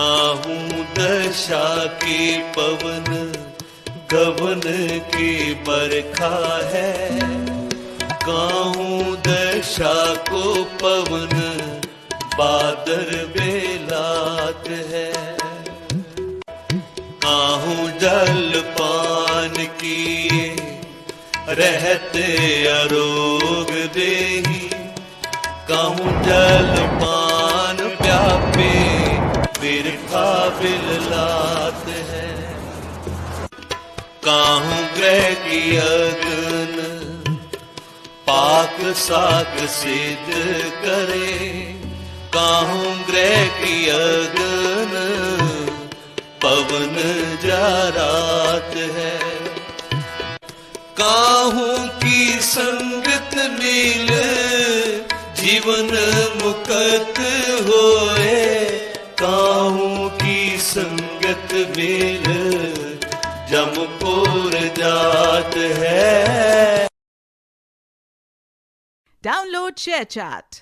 आहूं दशा के पवन, गवन के बरखा है। काहूं दशा को पवन, बादर बेलात है। आहूं जल पान किए, रहते अरोग देही। कहूँ जल पान बिरखा बिललात है। काहूँ ग्रह की अगन पाक साग सिद्ध करे। काहूँ ग्रह की अगन पवन जारात है। काहू की संगत मिल जीवन मुकत संगत मिल जमपुर जात है। Download share chat